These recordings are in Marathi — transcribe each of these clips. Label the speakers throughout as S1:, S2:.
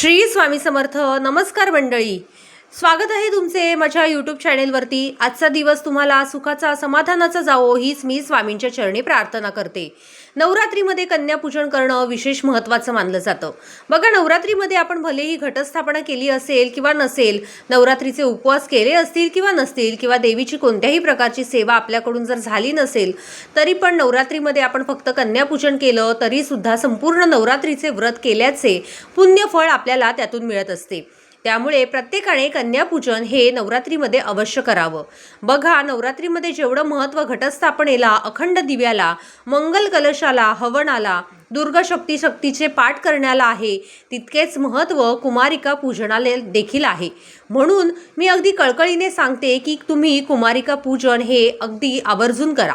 S1: श्री स्वामी समर्थ नमस्कार मंडळी. स्वागत आहे तुमचे माझ्या यूट्यूब चॅनेलवरती आजचा दिवस तुम्हाला सुखाचा समाधानाचा जावो हीच मी स्वामींच्या चरणी प्रार्थना करते. नवरात्रीमध्ये कन्यापूजन करणं विशेष महत्त्वाचं मानलं जातं. बघा नवरात्रीमध्ये आपण भलेही घटस्थापना केली असेल किंवा नसेल नवरात्रीचे उपवास केले असतील किंवा नसतील किंवा देवीची कोणत्याही प्रकारची सेवा आपल्याकडून जर झाली नसेल तरी पण नवरात्रीमध्ये आपण फक्त कन्यापूजन केलं तरीसुद्धा संपूर्ण नवरात्रीचे व्रत केल्याचे पुण्यफळ आपल्याला त्यातून मिळत असते. त्यामुळे प्रत्येकाने कन्यापूजन हे नवरात्रीमध्ये अवश्य करावं. बघा नवरात्रीमध्ये जेवढं महत्त्व घटस्थापनेला अखंड दिव्याला मंगल कलशाला हवनाला दुर्गा शक्ती शक्तीचे पाठ करण्याला आहे तितकेच महत्त्व कुमारिका पूजनाला देखील आहे. म्हणून मी अगदी कळकळीने सांगते की तुम्ही कुमारिका पूजन हे अगदी आवर्जून करा.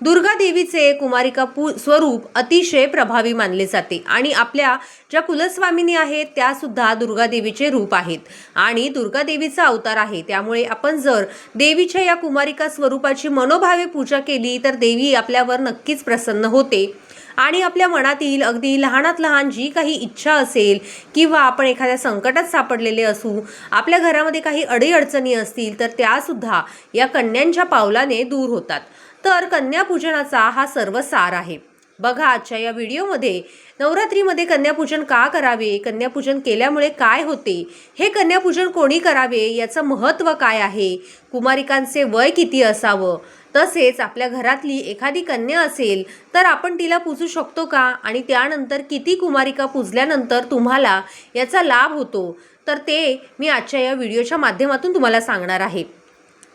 S1: दुर्गा देवीचे कुमारिका पू स्वरूप अतिशय प्रभावी मानले जाते. आणि आपल्या ज्या कुलस्वामिनी आहेत त्या सुद्धा दुर्गा देवीचे रूप आहेत. आणि दुर्गा देवीचा अवतार आहे. त्यामुळे आपण जर देवीच्या या कुमारिका स्वरूपाची मनोभावे पूजा केली तर देवी आपल्यावर नक्कीच प्रसन्न होते. आणि आपल्या मनातील अगदी लहानात लहान जी काही इच्छा असेल किंवा आपण एखाद्या संकटात सापडलेले असू आपल्या घरामध्ये काही अडीअडचणी असतील तर त्यासुद्धा या कन्यांच्या पावलाने दूर होतात. तर कन्यापूजनाचा हा सर्व सार आहे. बघा आजच्या या व्हिडिओमध्ये नवरात्रीमध्ये कन्यापूजन का करावे? कन्यापूजन केल्यामुळे काय होते? हे कन्यापूजन कोणी करावे? याचं महत्त्व काय आहे? कुमारिकांचे वय किती असावं? तसेच आपल्या घरातली एखादी कन्या असेल तर आपण तिला पूजू शकतो का? आणि त्यानंतर किती कुमारिका पूजल्यानंतर तुम्हाला याचा लाभ होतो? तर ते मी आजच्या या व्हिडिओच्या माध्यमातून तुम्हाला सांगणार आहे.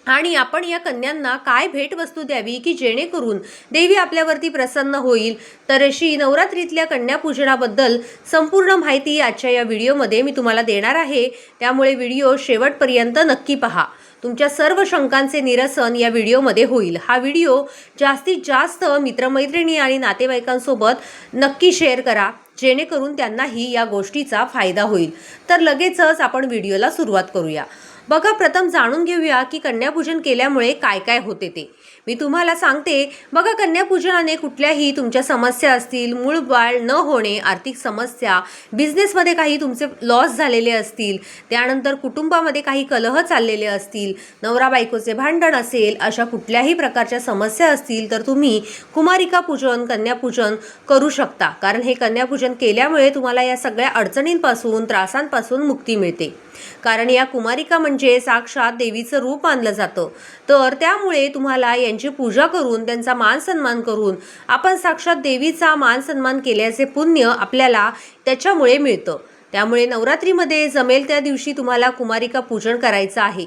S1: आणि आपण या कन्यांना काय भेटवस्तू द्यावी की जेणेकरून देवी आपल्यावरती प्रसन्न होईल? तर अशी नवरात्रीतल्या कन्यापूजनाबद्दल संपूर्ण माहिती आजच्या या व्हिडिओमध्ये मी तुम्हाला देणार आहे. त्यामुळे व्हिडिओ शेवटपर्यंत नक्की पहा. तुमच्या सर्व शंकांचे निरसन या व्हिडिओमध्ये होईल. हा व्हिडिओ जास्तीत जास्त मित्रमैत्रिणी आणि नातेवाईकांसोबत नक्की शेअर करा. जेणेकरून त्यांनाही या गोष्टीचा फायदा होईल. तर लगेचच आपण व्हिडिओला सुरुवात करूया. बघा प्रथम जाणून घेऊया की कन्यापूजन केल्यामुळे काय काय होते ते. मी तुम्हाला सांगते बघा कन्यापूजनाने कुठल्याही तुमच्या समस्या असतील मूळ बाळ न होणे आर्थिक समस्या बिझनेसमध्ये काही तुमचे लॉस झालेले असतील त्यानंतर कुटुंबामध्ये काही कलह चाललेले असतील नवरा बायकोचे भांडण असेल अशा कुठल्याही प्रकारच्या समस्या असतील तर तुम्ही कुमारिका पूजन कन्यापूजन करू शकता. कारण हे कन्यापूजन केल्यामुळे तुम्हाला या सगळ्या अडचणींपासून त्रासांपासून मुक्ती मिळते. कारण या कुमारिका म्हणजे साक्षात देवीचं रूप मानलं जातं. तर त्यामुळे तुम्हाला यांची पूजा करून त्यांचा मान सन्मान करून आपण साक्षात देवीचा मान सन्मान केल्याचे पुण्य आपल्याला त्याच्यामुळे मिळतं. त्यामुळे नवरात्रीमध्ये जमेल त्या दिवशी तुम्हाला कुमारिका पूजन करायचं आहे.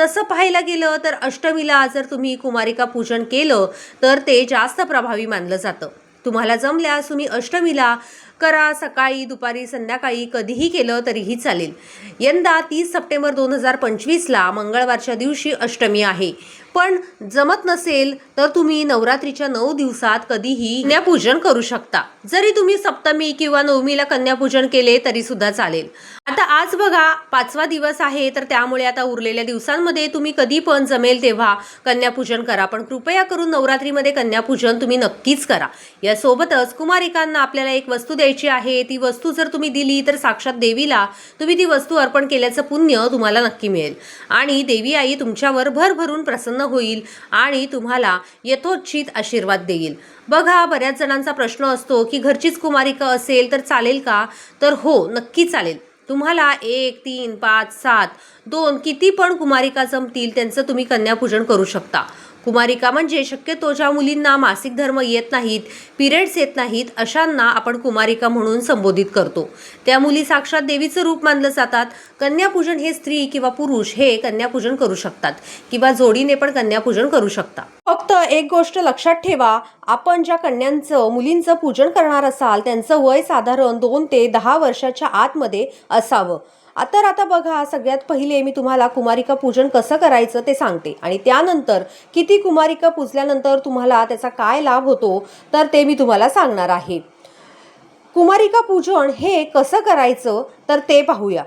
S1: तसं पाहायला गेलं तर अष्टमीला जर तुम्ही कुमारिका पूजन केलं तर ते जास्त प्रभावी मानलं जातं. तुम्हाला जमल्यास तुम्ही अष्टमीला करा सकाळी दुपारी संध्याकाळी कधीही केलं तरीही चालेल. यंदा तीस सप्टेंबर दोन हजार पंचवीसला मंगळवारच्या दिवशी अष्टमी आहे. पण जमत नसेल तर तुम्ही नवरात्रीच्या नऊ दिवसात कधीही कन्यापूजन करू शकता. जरी तुम्ही सप्तमी किंवा नवमीला कन्यापूजन केले तरी सुद्धा चालेल. आता आज बघा पाचवा दिवस आहे तर त्यामुळे आता उरलेल्या दिवसांमध्ये तुम्ही कधी पण जमेल तेव्हा कन्यापूजन करा. पण कृपया करून नवरात्रीमध्ये कन्यापूजन तुम्ही नक्कीच करा. यासोबतच कुमारिकांना आपल्याला एक वस्तू द्यायची आहे. ती वस्तू जर तुम्ही दिली तर साक्षात देवीला तुम्ही ती वस्तू अर्पण केल्याचं पुण्य तुम्हाला नक्की मिळेल. आणि देवी आई तुमच्यावर भरभरून प्रसन्न होईल आणि तुम्हाला यथोचित आशीर्वाद देईल. बघा बऱ्याच जणांचा प्रश्न असतो की घरचीच कुमारिका असेल तर चालेल का? तर हो नक्की चालेल. तुम्हाला एक तीन पाच सात दोन किती पण कुमारिका जमतील त्यांचं तुम्ही कन्यापूजन करू शकता. कुमारिका म्हणजे शक्यतो ज्या मुलींना मासिक धर्म येत नाहीत पिरियड्स येत नाहीत अशांना आपण कुमारिका म्हणून संबोधित करतो. त्या मुली साक्षात देवीचं रूप मानलं जातात. कन्यापूजन हे स्त्री किंवा पुरुष हे कन्यापूजन करू शकतात किंवा जोडीने पण कन्यापूजन करू शकता. फक्त एक गोष्ट लक्षात ठेवा आपण ज्या कन्यांचं मुलींचं पूजन करणार असाल त्यांचं वय साधारण दोन ते दहा वर्षाच्या आतमध्ये असावं. आता तर आता बघा सगळ्यात पहिले मी तुम्हाला कुमारिका पूजन कसं करायचं ते सांगते. आणि त्यानंतर किती कुमारिका पूजल्यानंतर तुम्हाला त्याचा काय लाभ होतो तर ते मी तुम्हाला सांगणार आहे. कुमारिका पूजन हे कसं करायचं तर ते पाहूया.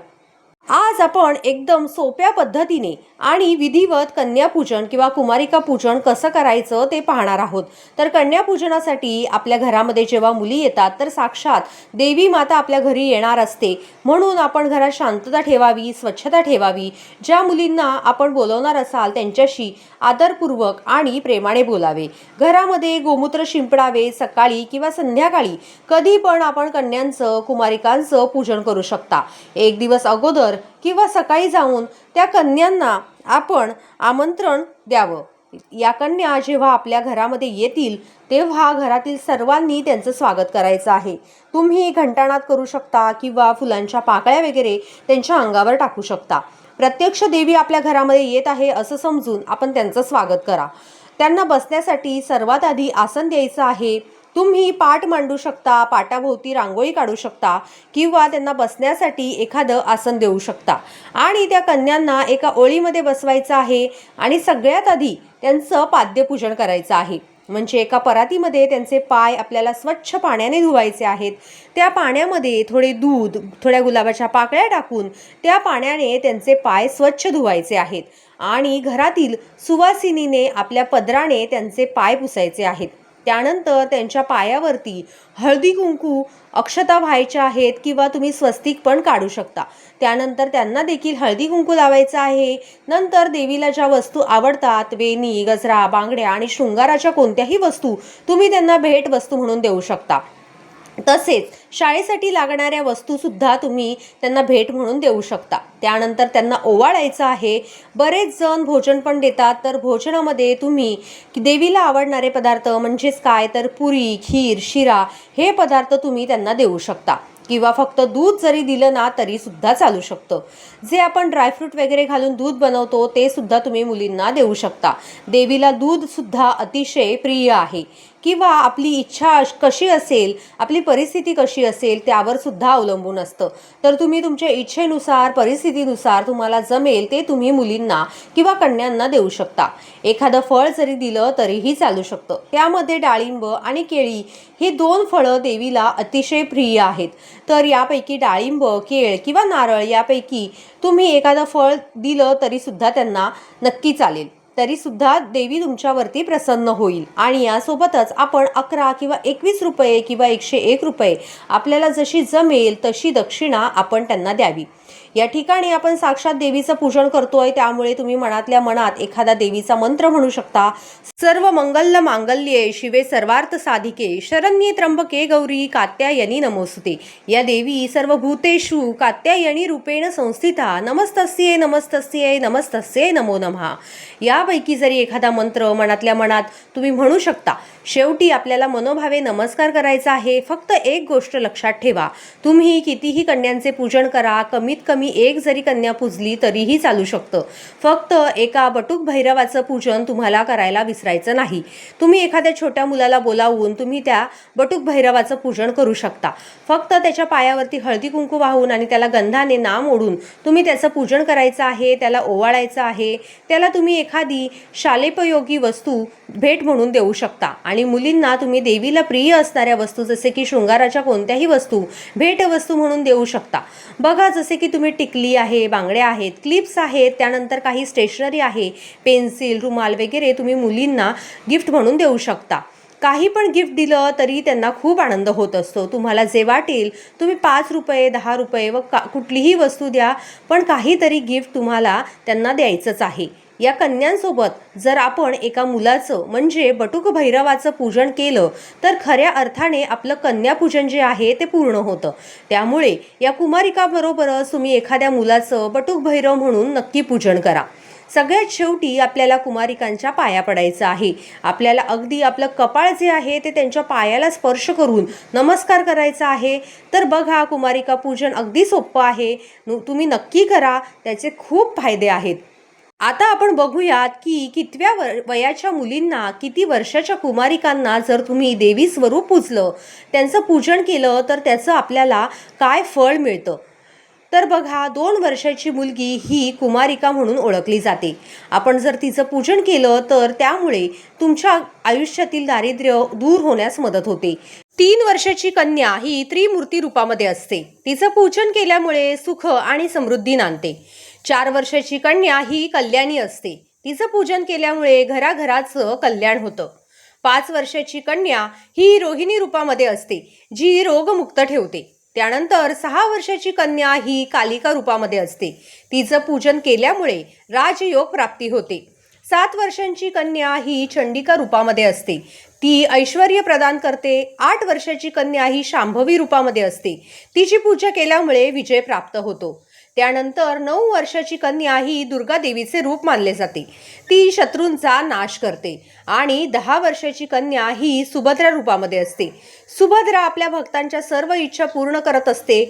S1: आज आपण एकदम सोप्या पद्धतीने आणि विधिवत कन्यापूजन किंवा कुमारिका पूजन कसं करायचं ते पाहणार आहोत. तर कन्यापूजनासाठी आपल्या घरामध्ये जेव्हा मुली येतात तर साक्षात देवी माता आपल्या घरी येणार असते. म्हणून आपण घरात शांतता ठेवावी स्वच्छता ठेवावी. ज्या मुलींना आपण बोलवणार असाल त्यांच्याशी आदरपूर्वक आणि प्रेमाने बोलावे. घरामध्ये गोमूत्र शिंपडावे सकाळी किंवा संध्याकाळी. कधी पण आपण कन्यांचं कुमारिकांचं पूजन करू शकता. एक दिवस अगोदर किंवा सकाळी जाऊन त्या कन्यांना आपण आमंत्रण द्यावं. या कन्या जेव्हा आपल्या घरामध्ये येतील तेव्हा घरातील सर्वांनी त्यांचं स्वागत करायचं आहे. तुम्ही घंटाणात करू शकता किंवा फुलांच्या पाकळ्या वगैरे त्यांच्या अंगावर टाकू शकता. प्रत्यक्ष देवी आपल्या घरामध्ये येत आहे असं समजून आपण त्यांचं स्वागत करा. त्यांना बसण्यासाठी सर्वात आधी आसन द्यायचं आहे. तुम्ही पाठ मांडू शकता पाटाभोवती रांगोळी काढू शकता किंवा त्यांना बसण्यासाठी एखादं आसन देऊ शकता. आणि त्या कन्यांना एका ओळीमध्ये बसवायचं आहे आणि सगळ्यात आधी त्यांचं पाद्यपूजन करायचं आहे. म्हणजे एका परातीमध्ये त्यांचे पाय आपल्याला स्वच्छ पाण्याने धुवायचे आहेत. त्या पाण्यामध्ये थोडे दूध थोड्या गुलाबाच्या पाकळ्या टाकून त्या पाण्याने त्यांचे पाय स्वच्छ धुवायचे आहेत. आणि घरातील सुवासिनीने आपल्या पदराने त्यांचे पाय पुसायचे आहेत. त्यानंतर त्यांच्या पायावरती हळदी कुंकू अक्षता व्हायच्या आहेत किंवा तुम्ही स्वस्तिक पण काढू शकता. त्यानंतर त्यांना देखील हळदी कुंकू लावायचं आहे. नंतर देवीला ज्या वस्तू आवडतात वेणी गजरा बांगड्या आणि शृंगाराच्या कोणत्याही वस्तू तुम्ही त्यांना भेट वस्तू म्हणून देऊ शकता. तसेच शाळेसाठी लागणाऱ्या वस्तूसुद्धा तुम्ही त्यांना भेट म्हणून देऊ शकता. त्यानंतर त्यांना ओवाळायचं आहे. बरेच जण भोजन पण देतात. तर भोजनामध्ये तुम्ही देवीला आवडणारे पदार्थ म्हणजेच काय? तर पुरी खीर शिरा हे पदार्थ तुम्ही त्यांना देऊ शकता. किंवा फक्त दूध जरी दिलं ना तरी सुद्धा चालू शकतं. जे आपण ड्रायफ्रूट वगैरे घालून दूध बनवतो ते सुद्धा तुम्ही मुलींना देऊ शकता. देवीला दूध सुद्धा अतिशय प्रिय आहे. किंवा आपली इच्छा अश- कशी असेल आपली परिस्थिती कशी असेल त्यावर सुद्धा अवलंबून असतं. तर तुम्ही तुमच्या इच्छेनुसार परिस्थितीनुसार तुम्हाला जमेल ते तुम्ही मुलींना किंवा कन्यांना देऊ शकता. एखादं फळ जरी दिलं तरीही चालू शकतं. त्यामध्ये डाळिंब आणि केळी ही दोन फळं देवीला अतिशय प्रिय आहेत. तर यापैकी डाळिंब केळ किंवा नारळ यापैकी तुम्ही एखादं फळ दिलं तरीसुद्धा त्यांना नक्की चालेल. तरी सुद्धा देवी तुमच्यावरती प्रसन्न होईल. आणि यासोबतच आपण अकरा किंवा एकवीस रुपये किंवा एकशे एक रुपये आपल्याला जशी जमेल तशी दक्षिणा आपण त्यांना द्यावी. या ठिकाणी आपण साक्षात देवीचं पूजन करतोय. त्यामुळे तुम्ही मनातल्या मनात एखादा देवीचा मंत्र म्हणू शकता. सर्व मंगल मांगल्ये शिवे सर्वार्थ साधिके. शरण्ये त्र्यंबके गौरी कात्यायनी नमोस्तुते. या देवी सर्व भूतेषु कात्यायनी रूपेण संस्थिता. नमस्तस्ये नमस्तस्ये नमस्तस्ये नमो नमः. यापैकी जरी एखादा मंत्र मनातल्या मनात तुम्ही म्हणू शकता शेवटी आपल्याला मनोभावे नमस्कार करायचा आहे. फक्त एक गोष्ट लक्षात ठेवा. तुम्ही कितीही कन्यांचे पूजन करा कमीत कमी एक जरी कन्या पूजली तरीही चालू शकतं. फक्त एका बटूक भैरवाचं पूजन तुम्हाला करायला विसरायचं नाही. तुम्ही एखाद्या छोट्या मुलाला बोलावून तुम्ही त्या बटूक भैरवाचं पूजन करू शकता. फक्त त्याच्या पायावरती हळदी कुंकू वाहून आणि त्याला गंधाने नाम ओढून तुम्ही त्याचं पूजन करायचं आहे त्याला ओवाळायचं आहे त्याला तुम्ही एखादी शालेपयोगी वस्तू भेट म्हणून देऊ शकता. आणि मुलींना तुम्ही देवीला प्रिय असणाऱ्या वस्तू जसे की शृंगाराच्या कोणत्याही वस्तू भेटवस्तू म्हणून देऊ शकता. बघा जसे की तुम्ही टिकली आहे बांगड्या आहेत क्लिप्स आहेत त्यानंतर काही स्टेशनरी आहे पेन्सिल रुमाल वगैरे तुम्ही मुलींना गिफ्ट म्हणून देऊ शकता. काही पण गिफ्ट दिलं तरी त्यांना खूप आनंद होत असतो. तुम्हाला जे वाटेल तुम्ही पाच रुपये दहा रुपये व का कुठलीही वस्तू द्या पण काहीतरी गिफ्ट तुम्हाला त्यांना द्यायचंच आहे. या कन्यांसोबत जर आपण एका मुलाचं म्हणजे बटुक भैरवाचं पूजन केलं तर खऱ्या अर्थाने आपलं कन्यापूजन जे आहे ते पूर्ण होतं. त्यामुळे या कुमारिकाबरोबरच तुम्ही एखाद्या मुलाचं बटुक भैरव म्हणून नक्की पूजन करा. सगळ्यात शेवटी आपल्याला कुमारिकांच्या पाया पडायचं आहे. आपल्याला अगदी आपलं कपाळ जे आहे ते त्यांच्या पायाला स्पर्श करून नमस्कार करायचा आहे. तर बघा कुमारिका पूजन अगदी सोपं आहे. तुम्ही नक्की करा. त्याचे खूप फायदे आहेत. आता आपण बघूयात की कितव्या वर वयाच्या मुलींना किती वर्षाच्या कुमारिकांना जर तुम्ही देवी स्वरूप पूजलं त्यांचं पूजन केलं तर त्याचं आपल्याला काय फळ मिळतं? तर बघा दोन वर्षाची मुलगी ही कुमारिका म्हणून ओळखली जाते. आपण जर तिचं पूजन केलं तर त्यामुळे तुमच्या आयुष्यातील दारिद्र्य दूर होण्यास मदत होते. तीन वर्षाची कन्या ही त्रिमूर्ती रूपामध्ये असते. तिचं पूजन केल्यामुळे सुख आणि समृद्धी नांदते. चार वर्षाची कन्या ही कल्याणी असते. तिचं पूजन केल्यामुळे घराघराचं कल्याण होतं. पाच वर्षाची कन्या ही रोहिणी रूपामध्ये असते जी रोगमुक्त ठेवते. त्यानंतर सहा वर्षाची कन्या ही कालिका रूपामध्ये असते. तिचं पूजन केल्यामुळे राजयोग प्राप्ती होते. सात वर्षांची कन्या ही चंडिका रूपामध्ये असते. ती ऐश्वर प्रदान करते. आठ वर्षाची कन्या ही शांभवी रूपामध्ये असते. तिची पूजा केल्यामुळे विजय प्राप्त होतो. त्यानंतर नऊ वर्षाची कन्या ही दुर्गा देवीचे रूप मानले जाते. ती शत्रूंचा नाश करते आणि दहा वर्षाची कन्या ही सुभद्रा रूपामध्ये असते. सुभद्रा आपल्या भक्तांच्या सर्व इच्छा पूर्ण करत असते.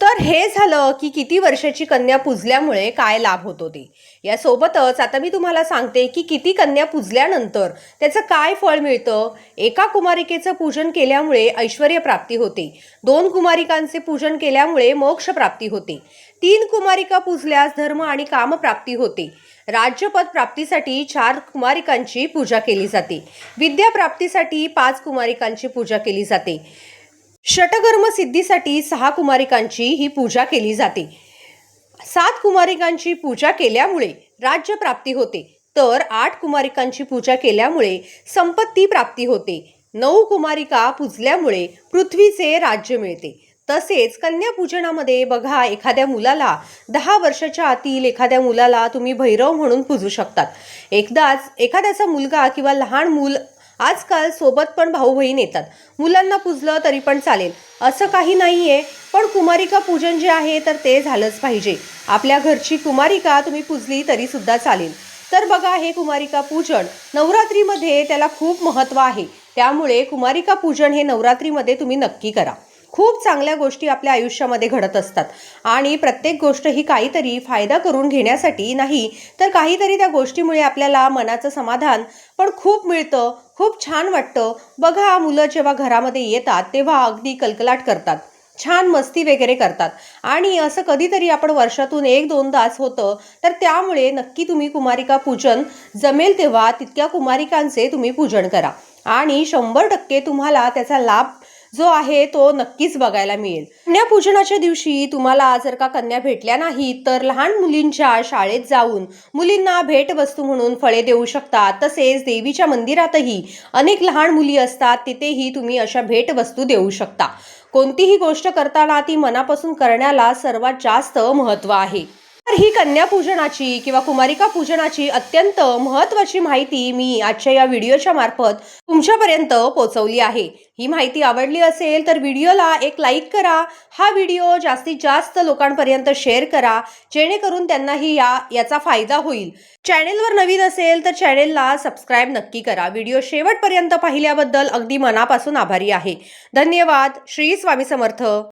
S1: तर हे झालं की किती वर्षाची कन्या पूजल्यामुळे काय लाभ होतो ते? यासोबतच आता मी तुम्हाला सांगते की किती कन्या पूजल्यानंतर त्याचं काय फळ मिळतं? एका कुमारिकेचं पूजन केल्यामुळे ऐश्वर प्राप्ती होते. दोन कुमारिकांचे पूजन केल्यामुळे मोक्ष प्राप्ती होते. तीन कुमारिका पूजल्यास धर्म आणि कामप्राप्ती होते. राज्यपद प्राप्तीसाठी चार कुमारिकांची पूजा केली जाते. विद्या प्राप्तीसाठी पाच कुमारिकांची पूजा केली जाते. षटकर्म सिद्धीसाठी सहा कुमारिकांची ही पूजा केली जाते. सात कुमारिकांची पूजा केल्यामुळे राज्य प्राप्ती होते. तर आठ कुमारिकांची पूजा केल्यामुळे संपत्ती प्राप्ती होते. नऊ कुमारिका पूजल्यामुळे पृथ्वीचे राज्य मिळते. तसेच कन्यापूजनामध्ये बघा एखाद्या मुलाला दहा वर्षाच्या आतील एखाद्या मुलाला तुम्ही भैरव म्हणून पूजू शकतात. एकदाच एखाद्याचा मुलगा किंवा लहान मूल आजकाल सोबत पण भाऊ बहीण येतात. मुलांना पुजलं तरी पण चालेल. असं काही नाही आहे पण कुमारिका पूजन जे आहे तर ते झालंच पाहिजे. आपल्या घरची कुमारिका तुम्ही पुजली तरीसुद्धा चालेल. तर बघा हे कुमारिका पूजन नवरात्रीमध्ये त्याला खूप महत्त्व आहे. त्यामुळे कुमारिका पूजन हे नवरात्रीमध्ये तुम्ही नक्की करा. खूप चांगल्या गोष्टी आपल्या आयुष्यामध्ये घडत असतात. आणि प्रत्येक गोष्ट ही काहीतरी फायदा करून घेण्यासाठी नाही तर काहीतरी त्या गोष्टीमुळे आपल्याला मनाचं समाधान पण खूप मिळतं खूप छान वाटतं. बघा मुलं जेव्हा घरामध्ये येतात तेव्हा अगदी कलकलाट करतात. छान मस्ती वगैरे करतात. आणि असं कधीतरी आपण वर्षातून एक दोनदाच होतं तर त्यामुळे नक्की तुम्ही कुमारिका पूजन जमेल तेव्हा तितक्या कुमारिकांचे तुम्ही पूजन करा. आणि शंभर टक्के तुम्हाला त्याचा लाभ जो आहे तो नक्कीच बघायला मिळेल. कन्यापूजनाच्या दिवशी तुम्हाला जर का कन्या भेटल्या नाहीत तर लहान मुलींच्या शाळेत जाऊन मुलींना भेटवस्तू म्हणून फळे देऊ शकता. तसेच देवीच्या मंदिरातही अनेक लहान मुली असतात तिथेही तुम्ही अशा भेटवस्तू देऊ शकता. कोणतीही गोष्ट करताना ती मनापासून करण्याला सर्वात जास्त महत्त्व आहे. तर ही कन्या पूजनाची किंवा कुमारिका पूजनाची अत्यंत महत्त्वाची माहिती मी आजच्या या व्हिडिओच्या मार्फत तुमच्यापर्यंत पोहोचवली आहे. ही माहिती आवडली असेल तर व्हिडिओला एक लाईक करा हा व्हिडिओ जास्तीत जास्त लोकांपर्यंत शेअर करा जेणेकरून त्यांनाही या याचा फायदा होईल. चॅनेलवर नवीन असेल तर चॅनेलला सबस्क्राईब नक्की करा. व्हिडिओ शेवटपर्यंत पाहिल्याबद्दल अगदी मनापासून आभारी आहे. धन्यवाद. श्री स्वामी समर्थ.